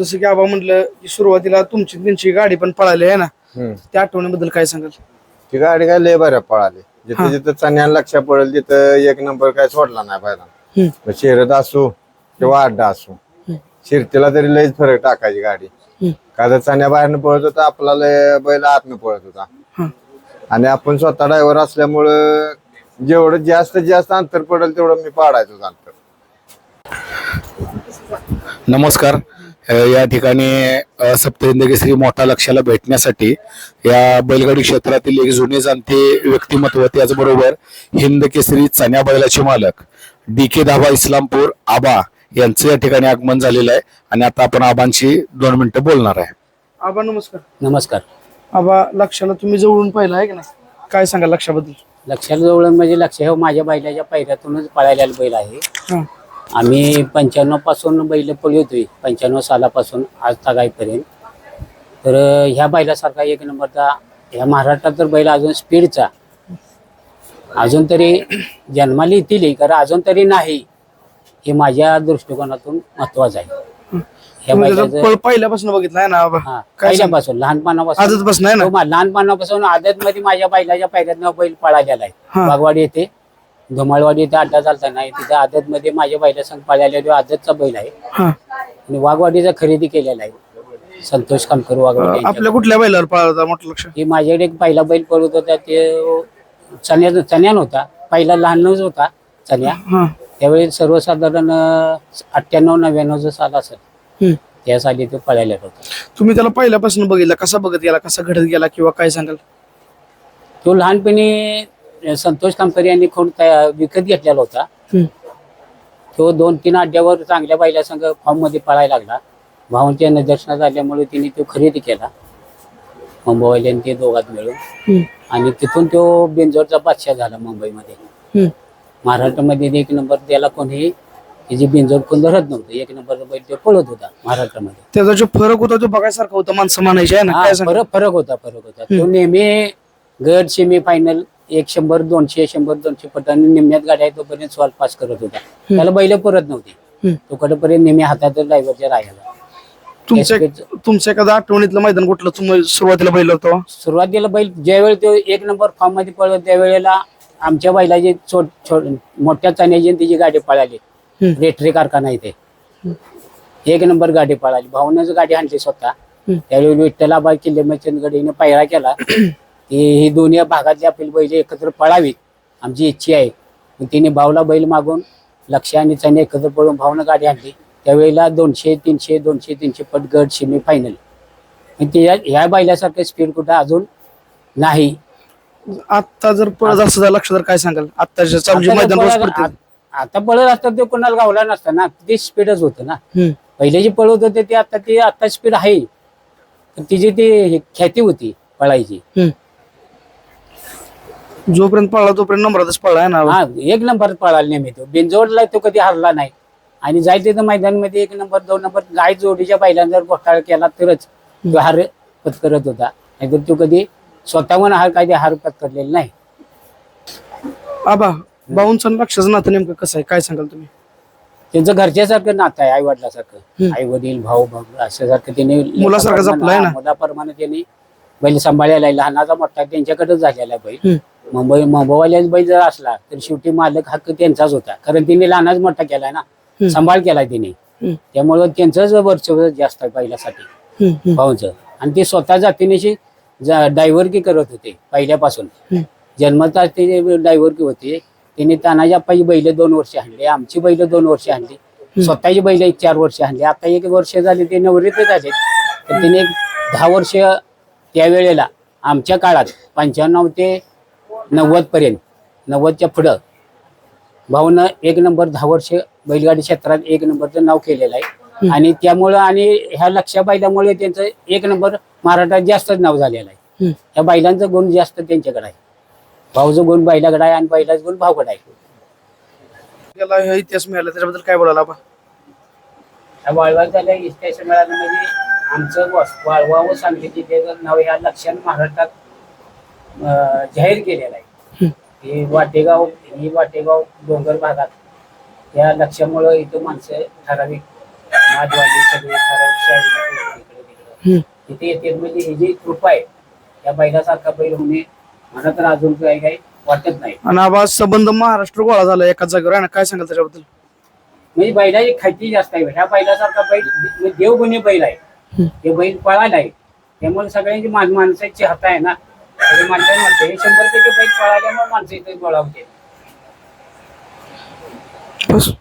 जसं की आबा म्हटलं की सुरुवातीला तुमची त्यांची गाडी पण पळाली आहे ना. हम्म. त्या आठवणीबद्दल काय सांगाल? ती गाडी काय लय बऱ्या पळाली. जिथे जिथं चण्याला लक्ष पडेल तिथं एक नंबर काय सोडला नाही हम्म. पाहिला मग शर्यत असो किंवा अड्डा असो शिरतीला तरी लयच फरक टाकायची गाडी. हम्म. का तर चण्या बाहेरनं पळत होता आपला लय बैल आतनं पळत होता. हा. आणि आपण स्वतः ड्रायव्हर असल्यामुळं जेवढं जास्त जास्त अंतर पडेल तेवढं मी पाडायचो अंतर. नमस्कार. या ठिकाणी अ, सप्तहिंद केसरी मोठा लक्षाला भेटण्यासाठी या बैलगाडी क्षेत्रातील एक जुने जाणते व्यक्तिमत्व त्याचबरोबर हिंद केसरी चण्या बैलाचे मालक डी के धाबा इस्लामपूर आबा यांचं या ठिकाणी आगमन झालेलं आहे. आणि आता आपण आबांशी दोन मिनिटं बोलणार आहे. आबा नमस्कार. नमस्कार. आबा लक्षाला तुम्ही जवळून पाहिलं आहे की नाही? काय सांगाल लक्षाबद्दल लक्षाला जवळ म्हणजे लक्ष हे माझ्या बैलाच्या पैऱ्यातूनच पळायला बैल आहे. हा. आम्ही पंच्याण्णवपासून बैल पळवतोय पंच्याण्णव सालापासून आज तागायपर्यंत तर ह्या बैलासारखा एक नंबरचा ह्या महाराष्ट्रात तर बैल अजून स्पीडचा. अजून तरी जन्माला येतील कारण अजून तरी नाही हे माझ्या दृष्टिकोनातून महत्वाचं आहे. ह्या तुम्ही त्याचा बैलाचं पळ पहिल्यापासून बघितलं ना हा काय? पहिल्यापासून लहानपणापासून. आजचपासून आहे ना? हो, मा- लहानपणापासून आदत मध्ये माझ्या बैलाच्या पायऱ्यातनं बैल पळालेला हा. आहे बागवाडी येथे. धुमाळवाडी येथे अड्डा चालता नाही तिथे आदत मध्ये माझ्या बैला संग पळालेला तो आदतचा बैल आहे. हा. आणि वाघवाडीचा खरेदी केलेला आहे. संतोष कामकर वाघवाडी यांच्या. आपल्या कुठल्या बैलावर होता मोठं लक्ष? की माझ्याकडे एक पहिला बैल पळत होता ते चण्या चण्यान होता पहिला लहानच होता चण्या. हा. त्यावेळी सर्वसाधारण अठ्ठ्याण्णव नव्याण्णवचं साल असेल. हम्म. त्या साली तो पळायला होता. तुम्ही त्याला पहिल्यापासून बघितलं कसा बघत गेला कसा घडत गेला किंवा काय सांगाल? तो लहानपणी संतोष कामकर यांनी खूण विकत घेतलेला होता. तो दोन तीन अड्ड्यावर चांगल्या बैला संघ फॉर्ममध्ये पळायला लागला. भावांच्या निदर्शनात आल्यामुळे तिने तो खरेदी केला. मुंबईवाले आणि ते दोघात मिळून. आणि तिथून तो बेंजोरचा बादशाह झाला मुंबईमध्ये. महाराष्ट्रामध्ये एक नंबर त्याला कोणी त्याची बिंजोर कोण धरत नव्हतं एक नंबर बैल तो पळत होता महाराष्ट्रामध्ये. त्याचा जो फरक होता तो बघायसारखा होता माणसं म्हणायची फरक फरक होता फरक होता. तो नेहमी गट सेमी फायनल एक शंभर दोनशे शंभर दोनशे पटांनी निम्म्यात गाड्या तोपर्यंत सॉल्व पास करत होता त्याला बैल परत नव्हती. तो कडेपर्यंत नेहमी हातात ड्रायव्हरच्या राहायला. तुमच्या तुमच्या एखादं आठवणीतलं मैदान कुठलं? तुम्ही सुरुवातीला बैल होतो. सुरुवातीला बैल ज्यावेळी तो एक नंबर फॉर्ममध्ये पळत त्यावेळेला आमच्या बैलाची छोट छोट मोठ्या चण्याची तिची गाडी पळाली. रेटरी कारखाना इथे. एक नंबर गाडी पळाली. भाऊनच गाडी आणली स्वतः. त्यावेळी विठ्ठलाबाई किल्लेमचंदगडीने पैरा केला. की ही दोन्ही भागातली आपली बैल एकत्र पळावीत आमची इच्छा आहे. तिने भाऊला बैल मागून लक्ष आणि चणे एकत्र पळून भाऊनं गाडी आणली. त्यावेळेला दोनशे तीनशे दोनशे तीनशे पट गट सेमी फायनल त्या ह्या बैलासारखं स्पीड कुठं अजून नाही. आता जर पळत असं झालं लक्ष तर काय सांगाल? आत्ताच्या चालू जे आता मैदान रोज पळत- पडते आ- आता पळत असतात ते कोणाला गावला नसता ना ते स्पीडच होतं ना. हम्म. पहिले जे पळत होते ते आता ते आता स्पीड आहे. पण तिची ती हे ख्याती होती पळायची जोपर्यंत पळला तोपर्यंत नंबरातच पळला ना हा एक नंबर पळाला नेहमी तो. बिनजोडला तो कधी हरला नाही. आणि जायचे तर मैदानामध्ये एक नंबर दोन नंबर गाय जोडीच्या बैलांना जर घोटाळा केला तरच तो हार पत्करत होता. नाहीतर तो कधी स्वतःहून हार काही हार पत्करलेला नाही. आबा भाऊंचं लक्षाचं नातं नेमकं कसं आहे? काय सांगाल तुम्ही? त्यांचं घरच्यासारखं नातं आहे आई वडिलासारखं. आई वडील भाऊ भाऊ असं सारखं त्यांनी मुलासारखं जपलं आहे ना? मुलाप्रमाणे त्यांनी बैल सांभाळलेला आहे लहानाचा मोठा त्यांच्याकडेच झालेला आहे बैल. मुंबई मुंबईवाल्याच बैल जर असला तर शेवटी मालक हक्क त्यांचाच होता. कारण त्यांनी लहानाच मोठा केलाय ना. सांभाळ केलाय हम्म. त्यामुळं त्यांचंच वर्चस्व जास्त आहे हम्म, भाऊंचं. आणि ते स्वतः जातीनेशी डायव्हरकी करत होते पहिल्यापासून. हम्म. जन्मताच ते डायव्हरकी होते. त्यांनी तानाजी आप्पाची बैल दोन वर्ष आणली आमची बैल दोन वर्ष आणली. स्वतःची बैल एक चार वर्ष आणली. आता एक वर्ष झाली ते नवरीतच झाले तर एक दहा वर्ष त्यावेळेला आमच्या काळात पंच्याण्णव ते नव्वद पर्यंत नव्वदच्या पुढं. भाऊनं एक नंबर दहा वर्ष बैलगाडी क्षेत्रात एक नंबरचं नाव केलेलं आहे. आणि त्यामुळं आणि ह्या लक्ष्या बैलामुळे त्यांचं एक नंबर महाराष्ट्रात जास्तच नाव झालेलं आहे. ह्या बैलांचा गुण जास्त त्यांच्याकडे आहे. भाऊचा गुण बैलाकडे आहे आणि बैलाचा गुण भाऊकडे आहे. त्याला हे इतिहास मिळाला त्याच्याबद्दल काय बोलायला आबा ह्या वाळवा त्याला स्टेशन मिळालं म्हणजे आमचं वाळवा व सांगली जिल्ह्याचं नाव ह्या लक्षात महाराष्ट्रात जाहीर केलेलं आहे. ही वाटेगाव ही वाटेगाव डोंगर भागात या लक्ष्यामुळं इथं माणसं ठराविक माजवाडी सगळे ठराविक. इथे येते म्हणजे ही जी कृपा आहे या बैलासारखा बैल होणे मला तर अजून काही काही वाटत नाही. आणि आबा संबंध महाराष्ट्र गोळा झाला एकाच जागेवर ना? काय सांगाल त्याच्याबद्दल? म्हणजे बैलाची खाती जास्त आहे. ह्या बैलासारखा बैल म्हणजे देवगुणी बैल आहे. हे बैल पळायला आहे. त्यामुळे सगळ्यांची माणसाची हात आहे ना? तरी माणसाने म्हणते हे शंभर टक्के बैल पळाल्यामुळे माणसं इथे बळावते बस.